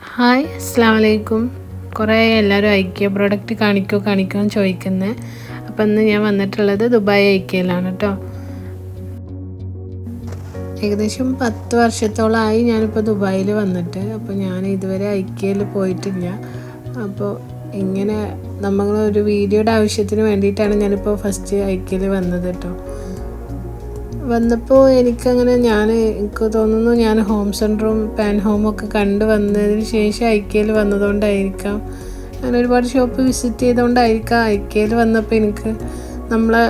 Hi അസ്സാം വലൈക്കും കുറേ എല്ലാവരും ഐക്യ പ്രോഡക്റ്റ് കാണിക്കോ കാണിക്കോ എന്ന് ചോദിക്കുന്നത് അപ്പം ഇന്ന് ഞാൻ വന്നിട്ടുള്ളത് ദുബായ് ഐക്യയിലാണ് കേട്ടോ ഏകദേശം പത്ത് വർഷത്തോളമായി ഞാനിപ്പോൾ ദുബായിൽ വന്നിട്ട്. അപ്പോൾ ഞാൻ ഇതുവരെ ഐക്യയിൽ പോയിട്ടില്ല. അപ്പോൾ ഇങ്ങനെ നമ്മളൊരു വീഡിയോയുടെ ആവശ്യത്തിന് വേണ്ടിയിട്ടാണ് ഞാനിപ്പോൾ ഫസ്റ്റ് ഐക്യയിൽ വന്നത് കേട്ടോ വന്നപ്പോൾ എനിക്കങ്ങനെ ഞാൻ എനിക്ക് തോന്നുന്നു ഞാൻ ഹോം സെന്ററും പാൻ ഹോമും ഒക്കെ കണ്ട് വന്നതിന് ശേഷം ഐക്യയിൽ വന്നതുകൊണ്ടായിരിക്കാം അങ്ങനെ ഒരുപാട് ഷോപ്പ് വിസിറ്റ് ചെയ്തുകൊണ്ടായിരിക്കാം ഐക്യയിൽ വന്നപ്പോൾ എനിക്ക് നമ്മളെ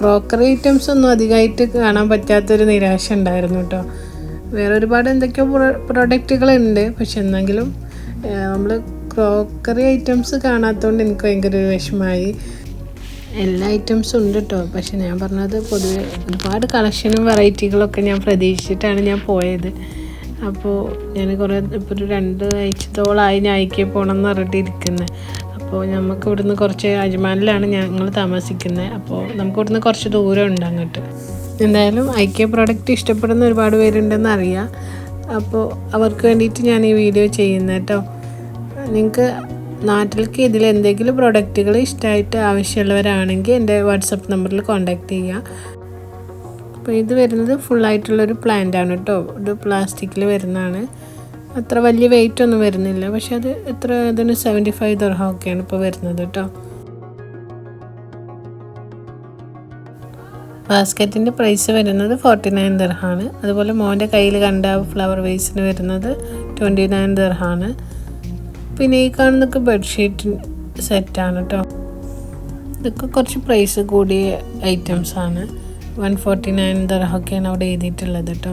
ക്രോക്കറി ഐറ്റംസ് ഒന്നും അധികമായിട്ട് കാണാൻ പറ്റാത്തൊരു നിരാശ ഉണ്ടായിരുന്നു കേട്ടോ. വേറെ ഒരുപാട് എന്തൊക്കെയോ പ്രൊഡക്റ്റുകളുണ്ട് പക്ഷെ എന്നെങ്കിലും നമ്മൾ ക്രോക്കറി ഐറ്റംസ് കാണാത്തതുകൊണ്ട് എനിക്ക് ഭയങ്കര വിഷമമായി. എല്ലാ ഐറ്റംസും ഉണ്ട് കേട്ടോ പക്ഷെ ഞാൻ പറഞ്ഞത് പൊതുവെ ഒരുപാട് കളക്ഷനും വെറൈറ്റികളൊക്കെ ഞാൻ പ്രതീക്ഷിച്ചിട്ടാണ് ഞാൻ പോയത്. അപ്പോൾ ഞാൻ കുറേ ഇപ്പോൾ ഒരു രണ്ട് ആഴ്ചത്തോളമായി ഞാൻ അയക്കി പോകണം എന്ന് പറഞ്ഞിട്ടിരിക്കുന്നത് അപ്പോൾ നമുക്ക് ഇവിടുന്ന് കുറച്ച് അജ്മാനിലാണ് ഞങ്ങൾ താമസിക്കുന്നത് അപ്പോൾ നമുക്ക് ഇവിടുന്ന് കുറച്ച് ദൂരം ഉണ്ട് അങ്ങോട്ട്. എന്തായാലും ഐക്യ പ്രോഡക്റ്റ് ഇഷ്ടപ്പെടുന്ന ഒരുപാട് പേരുണ്ടെന്ന് അറിയാം. അപ്പോൾ അവർക്ക് വേണ്ടിയിട്ട് ഞാൻ ഈ വീഡിയോ ചെയ്യുന്നത് കേട്ടോ നിങ്ങൾക്ക് നാട്ടിലേക്ക് ഇതിൽ എന്തെങ്കിലും പ്രൊഡക്റ്റുകൾ ഇഷ്ടമായിട്ട് ആവശ്യമുള്ളവരാണെങ്കിൽ എന്റെ വാട്സപ്പ് നമ്പറിൽ കോൺടാക്റ്റ് ചെയ്യുക. അപ്പോൾ ഇത് വരുന്നത് ഫുള്ളായിട്ടുള്ളൊരു ആണ് കേട്ടോ. ഇത് പ്ലാസ്റ്റിക്കിൽ വരുന്നതാണ്. അത്ര വലിയ വെയിറ്റ് ഒന്നും വരുന്നില്ല. പക്ഷെ അത് എത്ര ഇതിന് സെവന്റി ഫൈവ് ദർഹമൊക്കെയാണ് ഇപ്പോൾ വരുന്നത് കേട്ടോ. ബാസ്ക്കറ്റിന്റെ പ്രൈസ് വരുന്നത് ഫോർട്ടി നയൻ ദർഹാണ് അതുപോലെ മോന്റെ കയ്യിൽ കണ്ട ഫ്ലവർ വേസിന് വരുന്നത് ട്വന്റി നയൻ ദർഹാണ് പിന്നെ ഈ കാണുന്നതൊക്കെ ബെഡ്ഷീറ്റ് സെറ്റാണ് കേട്ടോ ഇതൊക്കെ കുറച്ച് പ്രൈസ് കൂടിയ ഐറ്റംസ് ആണ്. വൺ ഫോർട്ടി നയൻ ദർഹൊക്കെയാണ് അവിടെ എഴുതിയിട്ടുള്ളത് കേട്ടോ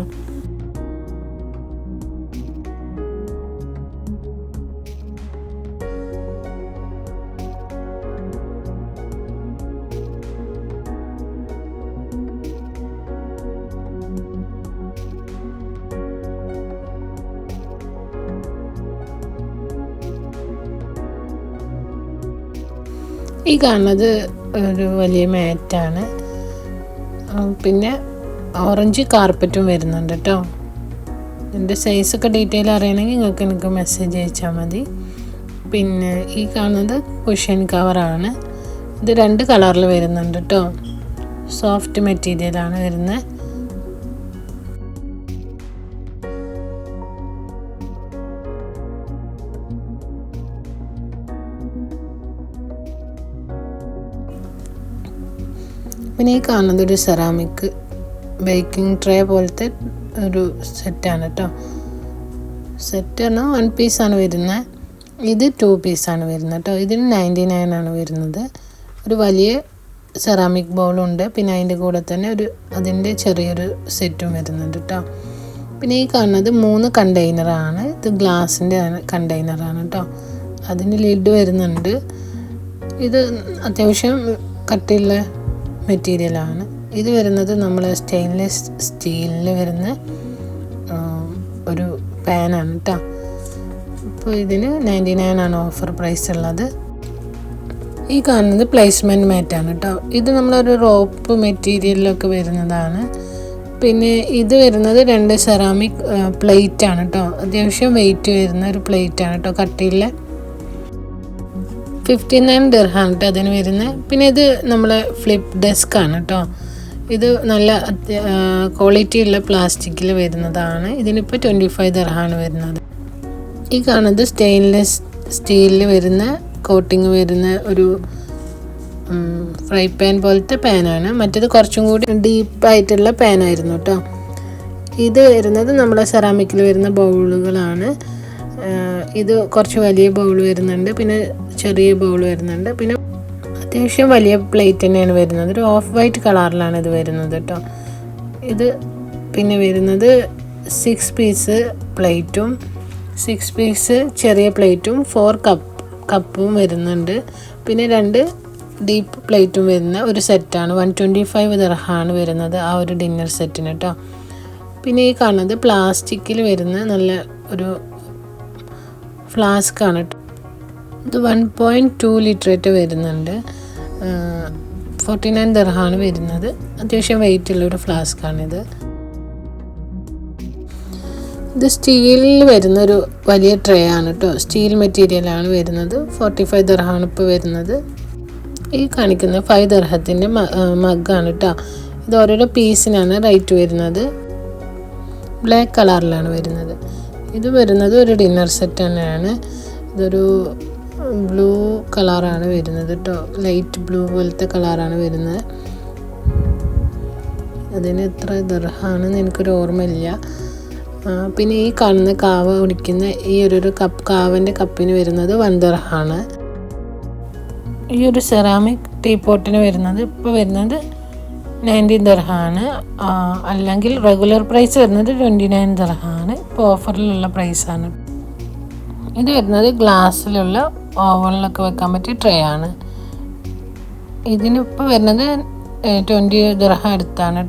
ഈ കാണുന്നത് ഒരു വലിയ മാറ്റാണ്. പിന്നെ ഓറഞ്ച് കാർപ്പറ്റും വരുന്നുണ്ട് കേട്ടോ എന്റെ സൈസൊക്കെ ഡീറ്റെയിൽ അറിയണമെങ്കിൽ നിങ്ങൾക്ക് എനിക്ക് മെസ്സേജ് അയച്ചാൽ മതി. പിന്നെ ഈ കാണുന്നത് കുഷ്യൻ കവറാണ് ഇത് രണ്ട് കളറിൽ വരുന്നുണ്ട് കേട്ടോ സോഫ്റ്റ് മെറ്റീരിയലാണ് വരുന്നത്. പിന്നെ ഈ കാണുന്നത് ഒരു സെറാമിക് ബേക്കിംഗ് ട്രേ പോലത്തെ ഒരു സെറ്റാണ് കേട്ടോ സെറ്റ് പറഞ്ഞാൽ വൺ പീസാണ് വരുന്നത് ഇത് ടു പീസാണ് വരുന്നത് കേട്ടോ ഇതിന് നയന്റി നയൻ ആണ് വരുന്നത്. ഒരു വലിയ സെറാമിക് ബൗളുണ്ട് പിന്നെ അതിന്റെ കൂടെ തന്നെ ഒരു അതിന്റെ ചെറിയൊരു സെറ്റും വരുന്നുണ്ട് കേട്ടോ പിന്നെ ഈ കാണുന്നത് മൂന്ന് കണ്ടെയ്നറാണ് ഇത് ഗ്ലാസിന്റെ കണ്ടെയ്നറാണ് കേട്ടോ അതിന് ലിഡ് വരുന്നുണ്ട്. ഇത് അത്യാവശ്യം കട്ടിയുള്ള മെറ്റീരിയലാണ് ഇത് വരുന്നത് നമ്മൾ സ്റ്റെയിൻലെസ് സ്റ്റീലിൽ വരുന്ന ഒരു പാനാണ് കേട്ടോ അപ്പോൾ ഇതിന് നയന്റി നയൻ ആണ് ഓഫർ പ്രൈസ് ഉള്ളത്. ഈ കാണുന്നത് പ്ലേസ്മെന്റ് മാറ്റാണ് കേട്ടോ ഇത് നമ്മളൊരു റോപ്പ് മെറ്റീരിയലിലൊക്കെ വരുന്നതാണ്. പിന്നെ ഇത് വരുന്നത് രണ്ട് സെറാമിക് പ്ലേറ്റാണ് കേട്ടോ അത്യാവശ്യം വെയിറ്റ് വരുന്ന ഒരു പ്ലേറ്റാണ് കേട്ടോ കട്ടിയുള്ള ഫിഫ്റ്റി നയൻ ദിർഹാണ് കേട്ടോ അതിന് വരുന്നത് പിന്നെ ഇത് നമ്മളെ ഫ്ലിപ്പ് ഡെസ്ക് ആണ് കേട്ടോ ഇത് നല്ല ക്വാളിറ്റി ഉള്ള പ്ലാസ്റ്റിക്കിൽ വരുന്നതാണ്. ഇതിനിപ്പോൾ ട്വന്റി ഫൈവ് ദിർഹാണ് വരുന്നത്. ഈ കാണുന്നത് സ്റ്റെയിൻലെസ് സ്റ്റീലിൽ വരുന്ന കോട്ടിങ് വരുന്ന ഒരു ഫ്രൈ പാൻ പോലത്തെ പാനാണ് മറ്റേത് കുറച്ചും കൂടി ഡീപ്പായിട്ടുള്ള പാനായിരുന്നു കേട്ടോ ഇത് വരുന്നത് നമ്മളെ സെറാമിക്കിൽ വരുന്ന ബൗളുകളാണ് ഇത് കുറച്ച് വലിയ ബൗൾ വരുന്നുണ്ട്. പിന്നെ ചെറിയ ബൗൾ വരുന്നുണ്ട്. പിന്നെ അത്യാവശ്യം വലിയ പ്ലേറ്റ് തന്നെയാണ് വരുന്നത്. ഒരു ഓഫ് വൈറ്റ് കളറിലാണ് ഇത് വരുന്നത് കേട്ടോ. ഇത് പിന്നെ വരുന്നത് സിക്സ് പീസ് പ്ലേറ്റും സിക്സ് പീസ് ചെറിയ പ്ലേറ്റും ഫോർ കപ്പ് കപ്പും വരുന്നുണ്ട്. പിന്നെ രണ്ട് ഡീപ്പ് പ്ലേറ്റും വരുന്ന ഒരു സെറ്റാണ് വൺ ട്വന്റി ഫൈവ് ദർഹാണ് വരുന്നത് ആ ഒരു ഡിന്നർ സെറ്റിന് കേട്ടോ. പിന്നെ ഈ കാണുന്നത് പ്ലാസ്റ്റിക്കിൽ വരുന്ന നല്ല ഒരു ഫ്ലാസ്ക് ആണ് ഇത് വൺ പോയിന്റ് ടു ലിറ്ററേറ്റ് വരുന്നുണ്ട്. ഫോർട്ടി നയൻ ദർഹാണ് വരുന്നത്. അത്യാവശ്യം വെയിറ്റ് ഉള്ള ഒരു ഫ്ലാസ്ക് ആണിത്. ഇത് സ്റ്റീലിൽ വരുന്നൊരു വലിയ ട്രേ ആണ് കേട്ടോ സ്റ്റീൽ മെറ്റീരിയലാണ് വരുന്നത്. ഫോർട്ടി ഫൈവ് ദർഹാണ് ഇപ്പോൾ വരുന്നത്. ഈ കാണിക്കുന്ന ഫൈവ് ദർഹത്തിന്റെ മഗ്ഗാണ് കേട്ടോ ഇത് ഓരോരോ പീസിനാണ് റേറ്റ് വരുന്നത്. ബ്ലാക്ക് കളറിലാണ് വരുന്നത്. ഇത് വരുന്നത് ഒരു ഡിന്നർ സെറ്റ് തന്നെയാണ്. ഇതൊരു ബ്ലൂ കളറാണ് വരുന്നത് കേട്ടോ ലൈറ്റ് ബ്ലൂ പോലത്തെ കളറാണ് വരുന്നത്. അതിന് എത്ര ദർഹാണെന്ന് എനിക്കൊരു ഓർമ്മയില്ല. പിന്നെ ഈ കാണുന്ന കാവ കുടിക്കുന്ന ഈ ഒരു കപ്പ് കാവന്റെ കപ്പിന് വരുന്നത് വൻ ദർഹാണ്. ഈ ഒരു സെറാമിക് ടീ ടീപോട്ടിന് വരുന്നത് ഇപ്പോൾ വരുന്നത് നയന്റീൻ ദർഹാണ്. അല്ലെങ്കിൽ റെഗുലർ പ്രൈസ് വരുന്നത് ട്വന്റി നയൻ ദർഹാണ് ഇപ്പോൾ ഓഫറിലുള്ള പ്രൈസാണ് ഇത് വരുന്നത് ഗ്ലാസ്സിലുള്ള ഓവനിലൊക്കെ വെക്കാൻ പറ്റിയ ട്രേ ആണ്. ഇതിനിപ്പോൾ വരുന്നത് ട്വന്റി ദർഹ അടുത്താണ്.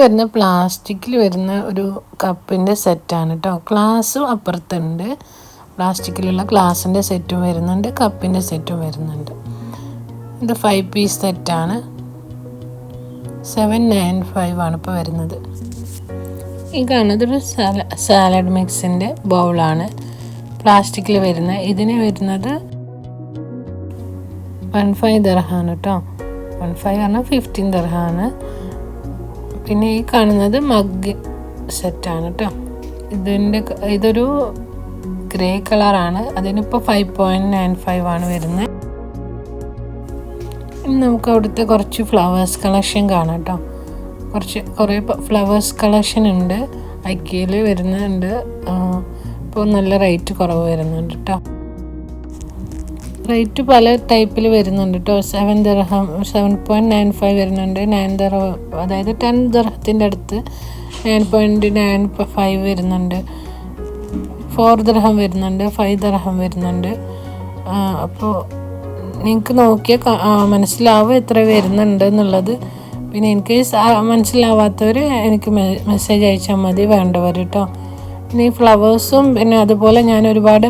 വരുന്ന പ്ലാസ്റ്റിക്കിൽ വരുന്ന ഒരു കപ്പിന്റെ സെറ്റാണ് കേട്ടോ ഗ്ലാസ്സും അപ്പുറത്തുണ്ട്. പ്ലാസ്റ്റിക്കിലുള്ള ഗ്ലാസിന്റെ സെറ്റും വരുന്നുണ്ട് കപ്പിന്റെ സെറ്റും വരുന്നുണ്ട്. ഇത് ഫൈവ് പീസ് സെറ്റാണ്. സെവൻ നയൻ ഫൈവ് ആണ് ഇപ്പോൾ വരുന്നത്. ഈ കാണുന്നത് ഒരു സാല സാലഡ് മിക്സിന്റെ ബൗളാണ് പ്ലാസ്റ്റിക്കിൽ വരുന്ന ഇതിന് വരുന്നത് വൺ ഫൈവ് ദർഹാണ് കേട്ടോ വൺ ഫൈവ് പറഞ്ഞാൽ ഫിഫ്റ്റീൻ ദർഹാണ്. പിന്നെ ഈ കാണുന്നത് മഗ് സെറ്റാണ് കേട്ടോ ഇതിന്റെ ഇതൊരു ഗ്രേ കളറാണ് അതിനിപ്പോൾ ഫൈവ് പോയിന്റ് നയൻ ഫൈവ് ആണ് വരുന്നത് നമുക്ക് അവിടുത്തെ കുറച്ച് ഫ്ലവേഴ്സ് കളക്ഷൻ കാണാം കേട്ടോ കുറച്ച് കുറേ ഫ്ലവേഴ്സ് കളക്ഷൻ ഉണ്ട്. ഐക്യയിൽ വരുന്നുണ്ട്. ഇപ്പോൾ നല്ല റേറ്റ് കുറവ് വരുന്നുണ്ട് കേട്ടോ റേറ്റ് പല ടൈപ്പിൽ വരുന്നുണ്ട് കേട്ടോ. സെവൻ ദർഹം സെവൻ പോയിന്റ് നയൻ ഫൈവ് വരുന്നുണ്ട്. നയൻ ദർഹം അതായത് ടെൻ ദർഹത്തിന്റെ അടുത്ത് നയൻ പോയിന്റ് നയൻ ഫൈവ് വരുന്നുണ്ട്. ഫോർ ദർഹം വരുന്നുണ്ട് ഫൈവ് ദർഹം വരുന്നുണ്ട്. അപ്പോൾ നിങ്ങൾക്ക് നോക്കിയാൽ മനസ്സിലാവും എത്ര വരുന്നുണ്ട് എന്നുള്ളത്. പിന്നെ എനിക്ക് മനസ്സിലാവാത്തവർ എനിക്ക് മെസ്സേജ് അയച്ചാൽ മതി വേണ്ടവർ കേട്ടോ. പിന്നെ ഈ ഫ്ലവേഴ്സും പിന്നെ അതുപോലെ ഞാൻ ഒരുപാട്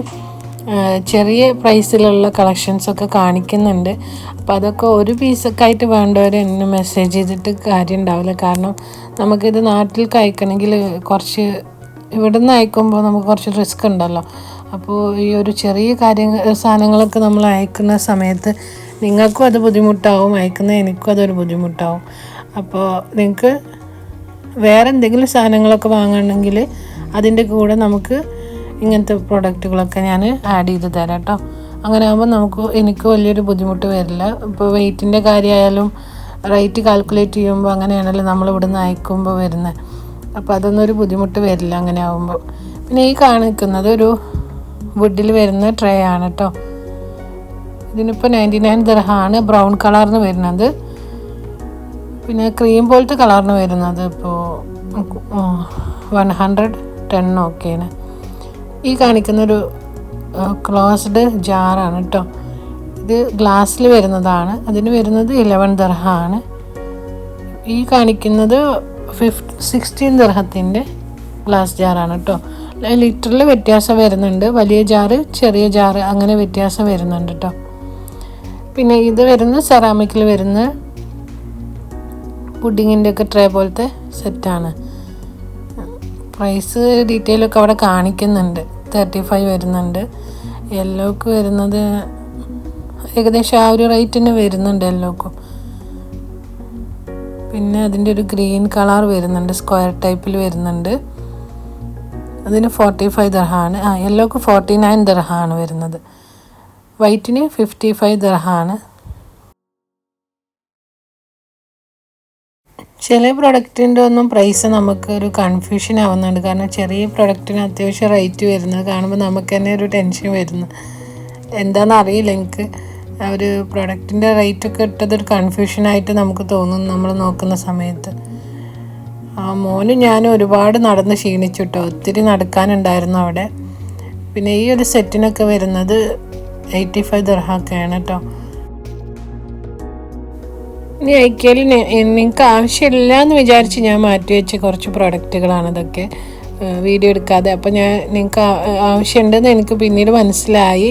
ചെറിയ പ്രൈസിലുള്ള കളക്ഷൻസൊക്കെ കാണിക്കുന്നുണ്ട്. അപ്പോൾ അതൊക്കെ ഒരു പീസൊക്കെ ആയിട്ട് വേണ്ടവർ എന്നെ മെസ്സേജ് ചെയ്തിട്ട് കാര്യം ഉണ്ടാവില്ല. കാരണം നമുക്കിത് നാട്ടിൽ കഴിക്കണമെങ്കിൽ കുറച്ച് ഇവിടെ ഇവിടുന്ന് അയക്കുമ്പോൾ നമുക്ക് കുറച്ച് റിസ്ക് ഉണ്ടല്ലോ. അപ്പോൾ ഈ ഒരു ചെറിയ കാര്യങ്ങൾ സാധനങ്ങളൊക്കെ നമ്മൾ അയക്കുന്ന സമയത്ത് നിങ്ങൾക്കും അത് ബുദ്ധിമുട്ടാവും അയക്കുന്ന എനിക്കും അതൊരു ബുദ്ധിമുട്ടാവും. അപ്പോൾ നിങ്ങൾക്ക് വേറെ എന്തെങ്കിലും സാധനങ്ങളൊക്കെ വാങ്ങണമെങ്കിൽ അതിന്റെ കൂടെ നമുക്ക് ഇങ്ങനത്തെ പ്രൊഡക്റ്റുകളൊക്കെ ഞാൻ ആഡ് ചെയ്ത് തരാം കേട്ടോ. അങ്ങനെ ആകുമ്പോൾ നമുക്ക് എനിക്ക് വലിയൊരു ബുദ്ധിമുട്ട് വരില്ല. ഇപ്പോൾ വെയിറ്റിന്റെ കാര്യമായാലും റേറ്റ് കാൽക്കുലേറ്റ് ചെയ്യുമ്പോൾ അങ്ങനെയാണല്ലോ നമ്മൾ ഇവിടുന്ന് അയക്കുമ്പോൾ വരുന്നത് അപ്പോൾ അതൊന്നും ഒരു ബുദ്ധിമുട്ട് വരില്ല അങ്ങനെ ആകുമ്പോൾ പിന്നെ ഈ കാണിക്കുന്നത് ഒരു വുഡിൽ വരുന്ന ട്രേ ആണ് കേട്ടോ. ഇതിനിപ്പോൾ നയന്റി നയൻ ദർഹാണ് ബ്രൗൺ കളറിന് വരുന്നത്. പിന്നെ ക്രീം പോലത്തെ കളറിന് വരുന്നത് ഇപ്പോൾ വൺ ഹൺഡ്രഡ് ടെൻ ഓക്കെയാണ് ഈ കാണിക്കുന്നൊരു ക്ലോസ്ഡ് ജാറാണ് കേട്ടോ ഇത് ഗ്ലാസ്സിൽ വരുന്നതാണ്. അതിന് വരുന്നത് ഇലവൻ ദർഹാണ് ഈ കാണിക്കുന്നത് ഫിഫ്റ്റ് സിക്സ്റ്റീൻ ദർഹത്തിന്റെ ഗ്ലാസ് ജാറാണ് കേട്ടോ ലിറ്ററിൽ വ്യത്യാസം വരുന്നുണ്ട്. വലിയ ജാറ് ചെറിയ ജാറ് അങ്ങനെ വ്യത്യാസം വരുന്നുണ്ട് കേട്ടോ പിന്നെ ഇത് വരുന്ന സെറാമിക്കിൽ വരുന്ന പുഡിങ്ങിന്റെ ഒക്കെ ട്രേ പോലത്തെ സെറ്റാണ് പ്രൈസ് ഡീറ്റെയിൽ ഒക്കെ അവിടെ കാണിക്കുന്നുണ്ട്. തേർട്ടി ഫൈവ് വരുന്നുണ്ട് യെല്ലോക്ക് വരുന്നത് ഏകദേശം ആ ഒരു റേറ്റിന് വരുന്നുണ്ട് യെല്ലോക്കും പിന്നെ അതിന്റെ ഒരു ഗ്രീൻ കളർ വരുന്നുണ്ട് സ്ക്വയർ ടൈപ്പിൽ വരുന്നുണ്ട്. അതിന് ഫോർട്ടി ഫൈവ് ദർഹാണ് ആ യെല്ലോക്ക് ഫോർട്ടി നയൻ ദർഹാണ് വരുന്നത്. വൈറ്റിന് ഫിഫ്റ്റി ഫൈവ് ദർഹാണ് ചില പ്രൊഡക്റ്റിന്റെ ഒന്നും പ്രൈസ് നമുക്ക് ഒരു കൺഫ്യൂഷൻ ആവുന്നുണ്ട്. കാരണം ചെറിയ പ്രൊഡക്റ്റിന് അത്യാവശ്യം റേറ്റ് വരുന്നത് കാണുമ്പോൾ നമുക്ക് തന്നെ ഒരു ടെൻഷൻ വരുന്നു. എന്താണെന്ന് അറിയില്ല എനിക്ക്. ഒരു പ്രൊഡക്റ്റിന്റെ റേറ്റ് ഒക്കെ ഇട്ടത് ഒരു കൺഫ്യൂഷനായിട്ട് നമുക്ക് തോന്നും നമ്മൾ നോക്കുന്ന സമയത്ത്. ആ മോനും ഞാനും ഒരുപാട് നടന്ന് ക്ഷീണിച്ചു കേട്ടോ ഒത്തിരി നടക്കാനുണ്ടായിരുന്നു അവിടെ. പിന്നെ ഈ ഒരു സെറ്റിനൊക്കെ വരുന്നത് എയ്റ്റി ഫൈവ് ദർഹാക്കാണ് കേട്ടോ ഇനി ഐക്യയിൽ നിങ്ങൾക്ക് ആവശ്യമില്ല എന്ന് വിചാരിച്ച് ഞാൻ മാറ്റി വെച്ച കുറച്ച് പ്രൊഡക്റ്റുകളാണ് ഇതൊക്കെ. വീഡിയോ എടുക്കാതെ. അപ്പോൾ ഞാൻ നിങ്ങൾക്ക് ആവശ്യമുണ്ടെന്ന് എനിക്ക് പിന്നീട് മനസ്സിലായി.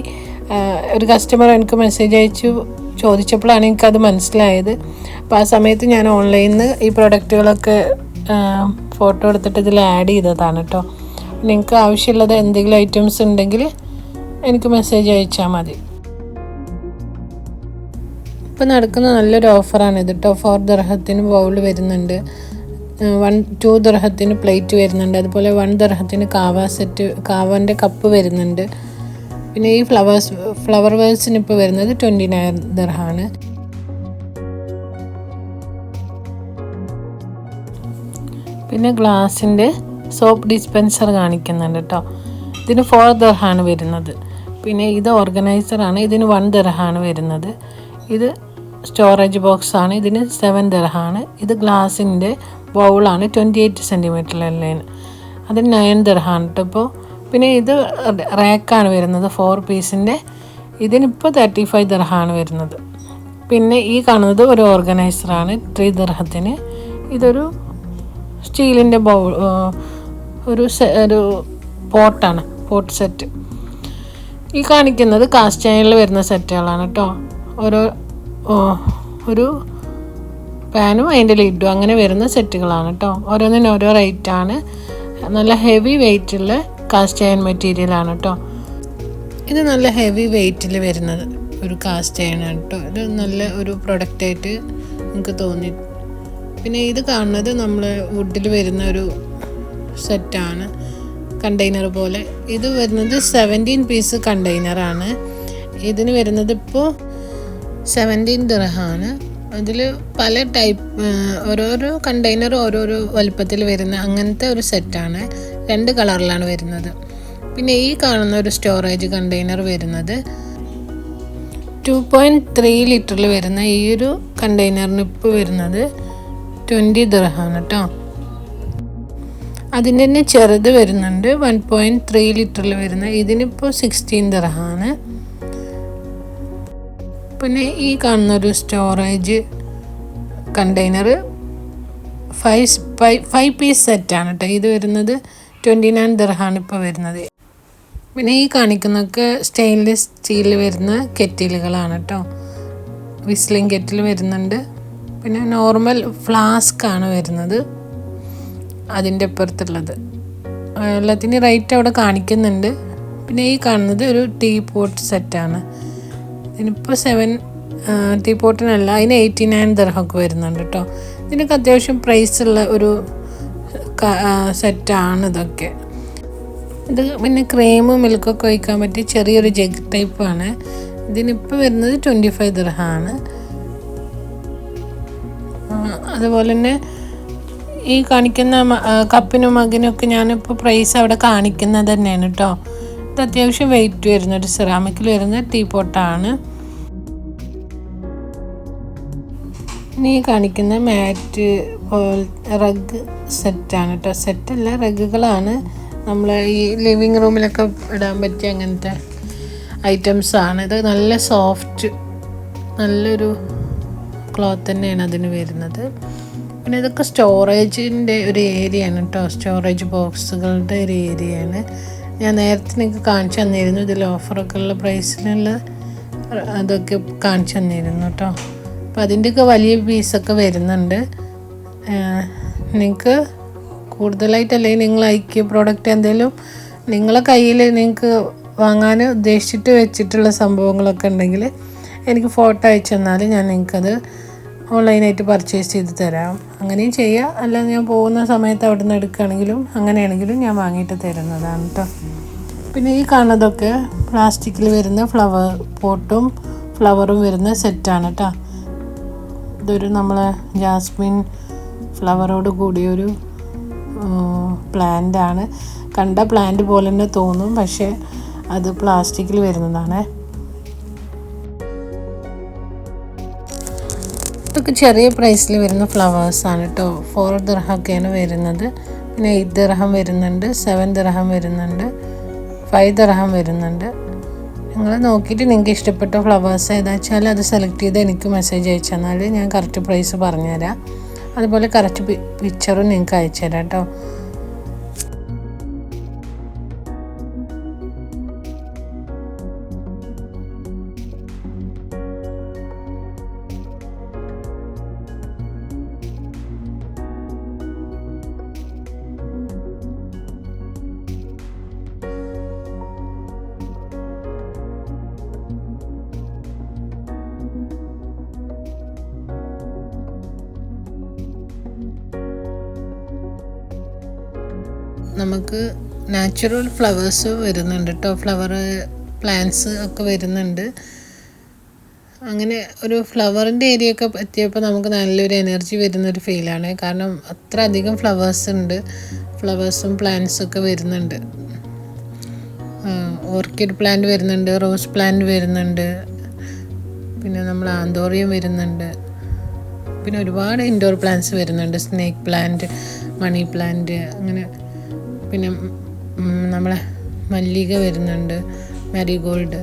ഒരു കസ്റ്റമർ എനിക്ക് മെസ്സേജ് അയച്ചു. ചോദിച്ചപ്പോഴാണ് എനിക്കത് മനസ്സിലായത്. അപ്പോൾ ആ സമയത്ത് ഞാൻ ഓൺലൈനിൽ നിന്ന് ഈ പ്രൊഡക്റ്റുകളൊക്കെ ഫോട്ടോ എടുത്തിട്ട് ഇതിൽ ആഡ് ചെയ്തതാണ് കേട്ടോ നിങ്ങൾക്ക് ആവശ്യമുള്ളത് എന്തെങ്കിലും ഐറ്റംസ് ഉണ്ടെങ്കിൽ എനിക്ക് മെസ്സേജ് അയച്ചാൽ മതി. ഇപ്പം നടക്കുന്ന നല്ലൊരു ഓഫറാണ് ഇത് കേട്ടോ ഫോർ ദർഹത്തിന് ബൗൾ വരുന്നുണ്ട്. വൺ ടു ദർഹത്തിന് പ്ലേറ്റ് വരുന്നുണ്ട്. അതുപോലെ വൺ ദർഹത്തിന് കാവ സെറ്റ് കാവന്റെ കപ്പ് വരുന്നുണ്ട്. പിന്നെ ഈ ഫ്ലവേഴ്സ് ഫ്ലവർ വേഴ്സിന് ഇപ്പോൾ വരുന്നത് ട്വന്റി നയൻ ദർഹാണ്. പിന്നെ ഗ്ലാസിന്റെ സോപ്പ് ഡിസ്പെൻസർ കാണിക്കുന്നുണ്ട് കേട്ടോ ഇതിന് ഫോർ ദർഹാണ് വരുന്നത്. പിന്നെ ഇത് ഓർഗനൈസറാണ് ഇതിന് വൺ ദർഹാണ് വരുന്നത്. ഇത് സ്റ്റോറേജ് ബോക്സ് ആണ് ഇതിന് സെവൻ ദർഹാണ്. ഇത് ഗ്ലാസിന്റെ ബൗളാണ്. ട്വന്റി എയ്റ്റ് സെന്റിമീറ്ററിലല്ലേ അതിന് നയൻ ദർഹാണ് കേട്ടോ ഇപ്പോൾ പിന്നെ ഇത് റാക്കാണ് വരുന്നത് ഫോർ പീസിന്റെ ഇതിനിപ്പോൾ തേർട്ടി ഫൈവ് ദർഹാണ് വരുന്നത്. പിന്നെ ഈ കാണുന്നത് ഒരു ഓർഗനൈസറാണ് ത്രീ ദർഹത്തിന്. ഇതൊരു സ്റ്റീലിന്റെ ബൗൾ ഒരു ഒരു പോട്ടാണ് പോട്ട് സെറ്റ്. ഈ കാണിക്കുന്നത് കാസ്റ്റ് അയണിൽ വരുന്ന സെറ്റുകളാണ് കേട്ടോ ഓരോ ഒരു പാനും അതിന്റെ ലിഡും അങ്ങനെ വരുന്ന സെറ്റുകളാണ് കേട്ടോ ഓരോന്നിനും ഓരോ റേറ്റാണ് നല്ല ഹെവി വെയിറ്റുള്ള കാസ്റ്റ് അയൺ മെറ്റീരിയലാണ് കേട്ടോ ഇത് നല്ല ഹെവി വെയിറ്റിൽ വരുന്നത് ഒരു കാസ്റ്റ് അയണാണ് കേട്ടോ ഇത് നല്ല ഒരു പ്രൊഡക്റ്റായിട്ട് നമുക്ക് തോന്നി. പിന്നെ ഇത് കാണുന്നത് നമ്മൾ വുഡിൽ വരുന്ന ഒരു സെറ്റാണ് കണ്ടെയ്നർ പോലെ. ഇത് വരുന്നത് സെവന്റീൻ പീസ് കണ്ടെയ്നറാണ് ഇതിന് വരുന്നത് ഇപ്പോൾ സെവന്റീൻ ദിർഹാണ്. അതിൽ പല ടൈപ്പ് ഓരോരോ കണ്ടെയ്നർ ഓരോരോ വലുപ്പത്തിൽ വരുന്ന അങ്ങനത്തെ ഒരു സെറ്റാണ്. രണ്ട് കളറിലാണ് വരുന്നത്. പിന്നെ ഈ കാണുന്ന ഒരു സ്റ്റോറേജ് കണ്ടെയ്നർ വരുന്നത്. ടു പോയിന്റ് ത്രീ ലിറ്ററിൽ വരുന്ന ഈ ഒരു കണ്ടെയ്നറിന് ഇപ്പോൾ വരുന്നത് ട്വന്റി ദിർഹാണ് കേട്ടോ അതിന്റെ തന്നെ ചെറുത് വരുന്നുണ്ട്. വൺ പോയിന്റ് ത്രീ ലിറ്ററിൽ വരുന്ന ഇതിനിപ്പോൾ സിക്സ്റ്റീൻ ദിർഹാണ്. പിന്നെ ഈ കാണുന്ന ഒരു storage container five five piece സെറ്റാണ് കേട്ടോ ഇത് വരുന്നത് ട്വന്റി നയൻ ദർഹാണ് ഇപ്പോൾ വരുന്നത്. പിന്നെ ഈ കാണിക്കുന്നൊക്കെ സ്റ്റെയിൻലെസ് സ്റ്റീൽ വരുന്ന കെറ്റിലുകളാണ് കേട്ടോ വിസ്ലിംഗ് കെറ്റിൽ വരുന്നുണ്ട്. പിന്നെ നോർമൽ ഫ്ലാസ്ക് ആണ് വരുന്നത്. അതിന്റെ അപ്പുറത്തുള്ളത്. എല്ലാത്തിന്റെ റേറ്റ് അവിടെ കാണിക്കുന്നുണ്ട്. പിന്നെ ഈ കാണുന്നത് ഒരു ടീ പോട്ട് സെറ്റാണ് ഇതിനിപ്പോൾ സെവൻ ടീ പോട്ടിനല്ല അതിന് എയ്റ്റി നയൻ ദർഹമൊക്കെ വരുന്നുണ്ട് കേട്ടോ ഇതിനൊക്കെ അത്യാവശ്യം പ്രൈസുള്ള ഒരു സെറ്റാണ് ഇതൊക്കെ. ഇത് പിന്നെ ക്രീമും മിൽക്കൊക്കെ ഒഴിക്കാൻ പറ്റിയ ചെറിയൊരു ജഗ് ടൈപ്പാണ് ഇതിനിപ്പോൾ വരുന്നത് ട്വന്റി ഫൈവ് ദർഹമാണ് അതുപോലെ തന്നെ ഈ കാണിക്കുന്ന കപ്പിനും മകനും ഒക്കെ ഞാനിപ്പോൾ പ്രൈസ് അവിടെ കാണിക്കുന്നത് തന്നെയാണ് കേട്ടോ ഇത് അത്യാവശ്യം വെയിറ്റ് വരുന്ന ഒരു സിറാമിക്കിൽ വരുന്ന ടീ പോട്ടാണ്. ഇനി കാണിക്കുന്ന മാറ്റ് റഗ് സെറ്റാണ് കേട്ടോ സെറ്റല്ല റഗ്ഗുകളാണ് നമ്മൾ ഈ ലിവിങ് റൂമിലൊക്കെ ഇടാൻ പറ്റിയ അങ്ങനത്തെ ഐറ്റംസ് ആണ്. ഇത് നല്ല സോഫ്റ്റ് നല്ലൊരു ക്ലോത്ത് തന്നെയാണ് അതിന് വരുന്നത്. പിന്നെ ഇതൊക്കെ സ്റ്റോറേജിന്റെ ഒരു ഏരിയയാണ് കേട്ടോ സ്റ്റോറേജ് ബോക്സുകളുടെ ഒരു ഏരിയയാണ് ഞാൻ നേരത്തെ നിങ്ങൾക്ക് കാണിച്ചു തന്നിരുന്നു ഇതിൽ ഓഫറൊക്കെ ഉള്ള പ്രൈസിലുള്ള അതൊക്കെ കാണിച്ചു തന്നിരുന്നു കേട്ടോ. അപ്പോൾ അതിന്റെയൊക്കെ വലിയ പീസൊക്കെ വരുന്നുണ്ട്. നിങ്ങൾക്ക് കൂടുതലായിട്ടല്ലേ നിങ്ങൾ ഐക്യ പ്രോഡക്റ്റ് എന്തെങ്കിലും നിങ്ങളെ കയ്യിൽ നിങ്ങൾക്ക് വാങ്ങാൻ ഉദ്ദേശിച്ചിട്ട് വെച്ചിട്ടുള്ള സംഭവങ്ങളൊക്കെ ഉണ്ടെങ്കിൽ എനിക്ക് ഫോട്ടോ അയച്ചു തന്നാൽ ഞാൻ നിങ്ങൾക്കത് ഓൺലൈനായിട്ട് പർച്ചേസ് ചെയ്ത് തരാം. അങ്ങനെയും ചെയ്യാം. അല്ല ഞാൻ പോകുന്ന സമയത്ത് അവിടെ നിന്ന് എടുക്കുകയാണെങ്കിലും അങ്ങനെയാണെങ്കിലും ഞാൻ വാങ്ങിയിട്ട് തരുന്നതാണ് കേട്ടോ പിന്നെ ഈ കാണുന്നതൊക്കെ പ്ലാസ്റ്റിക്കിൽ വരുന്ന ഫ്ലവർ പോട്ടും ഫ്ലവറും വരുന്ന സെറ്റാണ് കേട്ടോ ഇതൊരു നമ്മളെ ജാസ്മിൻ ഫ്ലവറോട് കൂടിയൊരു പ്ലാന്റ് ആണ്. കണ്ട പ്ലാന്റ് പോലെ തന്നെ തോന്നും. പക്ഷേ അത് പ്ലാസ്റ്റിക്കിൽ വരുന്നതാണ്. ഇതൊക്കെ ചെറിയ പ്രൈസിൽ വരുന്ന ഫ്ലവേഴ്സാണ് കേട്ടോ ഫോർ ദിർഹമൊക്കെയാണ് വരുന്നത്. പിന്നെ എയ്റ്റ് ദിർഹം വരുന്നുണ്ട് സെവൻ ദിർഹം വരുന്നുണ്ട് ഫൈവ് ദിർഹം വരുന്നുണ്ട്. നിങ്ങൾ നോക്കിയിട്ട് നിങ്ങൾക്ക് ഇഷ്ടപ്പെട്ട ഫ്ലവേഴ്സ് ഏതാ വെച്ചാൽ അത് സെലക്ട് ചെയ്ത് എനിക്ക് മെസ്സേജ് അയച്ചു. തന്നാൽ ഞാൻ കറക്റ്റ് പ്രൈസ് പറഞ്ഞുതരാം. അതുപോലെ കറക്റ്റ് പിക്ചറും നിങ്ങൾക്ക് അയച്ചു തരാം കേട്ടോ നമുക്ക് നാച്ചുറൽ ഫ്ലവേഴ്സ് വരുന്നുണ്ട് കേട്ടോ ഫ്ലവർ പ്ലാന്റ്സ് ഒക്കെ വരുന്നുണ്ട്. അങ്ങനെ ഒരു ഫ്ലവറിന്റെ ഏരിയ ഒക്കെ എത്തിയപ്പോൾ നമുക്ക് നല്ലൊരു എനർജി വരുന്നൊരു ഫീലാണ് കാരണം അത്ര അധികം ഫ്ലവേഴ്സ് ഉണ്ട്. ഫ്ലവേഴ്സും പ്ലാന്റ്സും ഒക്കെ വരുന്നുണ്ട്. ഓർക്കിഡ് പ്ലാന്റ് വരുന്നുണ്ട് റോസ് പ്ലാന്റ് വരുന്നുണ്ട്. പിന്നെ നമ്മൾ ആന്തോറിയം വരുന്നുണ്ട്. പിന്നെ ഒരുപാട് ഇൻഡോർ പ്ലാന്റ്സ് വരുന്നുണ്ട്. സ്നേക്ക് പ്ലാന്റ് മണി പ്ലാന്റ് അങ്ങനെ പിന്നെ നമ്മളെ മല്ലിക വരുന്നുണ്ട് മാരിഗോൾഡ്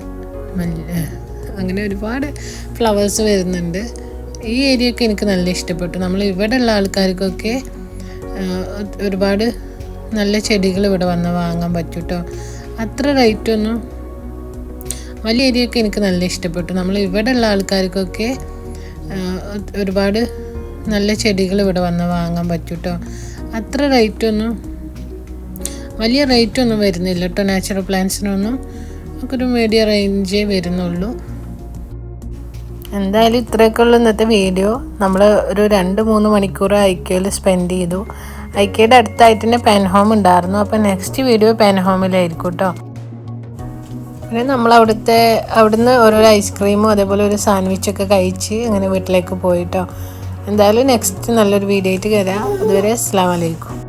മല്ലി അങ്ങനെ ഒരുപാട് ഫ്ലവേഴ്സ് വരുന്നുണ്ട്. ഈ ഏരിയ ഒക്കെ എനിക്ക് നല്ല ഇഷ്ടപ്പെട്ടു. നമ്മൾ ഇവിടെ ഉള്ള ആൾക്കാർക്കൊക്കെ ഒരുപാട് നല്ല ചെടികൾ ഇവിടെ വന്ന് വാങ്ങാൻ പറ്റും കേട്ടോ അത്ര റേറ്റൊന്നും വലിയ ഏരിയ ഒക്കെ എനിക്ക് നല്ല ഇഷ്ടപ്പെട്ടു. നമ്മൾ ഇവിടെ ഉള്ള ആൾക്കാർക്കൊക്കെ ഒരുപാട് നല്ല ചെടികൾ ഇവിടെ വന്ന് വാങ്ങാൻ പറ്റും കേട്ടോ അത്ര റേറ്റൊന്നും വലിയ റേറ്റ് ഒന്നും വരുന്നില്ല കേട്ടോ നാച്ചുറൽ പ്ലാന്റ്സിനൊന്നും നമുക്കൊരു മീഡിയം റേഞ്ചേ വരുന്നുള്ളൂ. എന്തായാലും ഇത്രയൊക്കെ ഉള്ളൂ ഇന്നത്തെ വീഡിയോ നമ്മൾ ഒരു രണ്ട് മൂന്ന് മണിക്കൂർ ഐക്യയിൽ സ്പെൻഡ് ചെയ്തു. ഐക്കയുടെ അടുത്തായിട്ട് തന്നെ പെൻ ഹോം ഉണ്ടായിരുന്നു. അപ്പോൾ നെക്സ്റ്റ് വീഡിയോ പെൻ ഹോമിലായിരിക്കും കേട്ടോ പിന്നെ നമ്മൾ അവിടുത്തെ അവിടുന്ന് ഓരോ ഐസ്ക്രീമും അതേപോലെ ഒരു സാൻഡ്വിച്ചൊക്കെ കഴിച്ച് അങ്ങനെ വീട്ടിലേക്ക് പോയിട്ടോ എന്തായാലും നെക്സ്റ്റ് നല്ലൊരു വീഡിയോ ആയിട്ട് വരാം. അതുവരെ അസ്സാം വലൈക്കും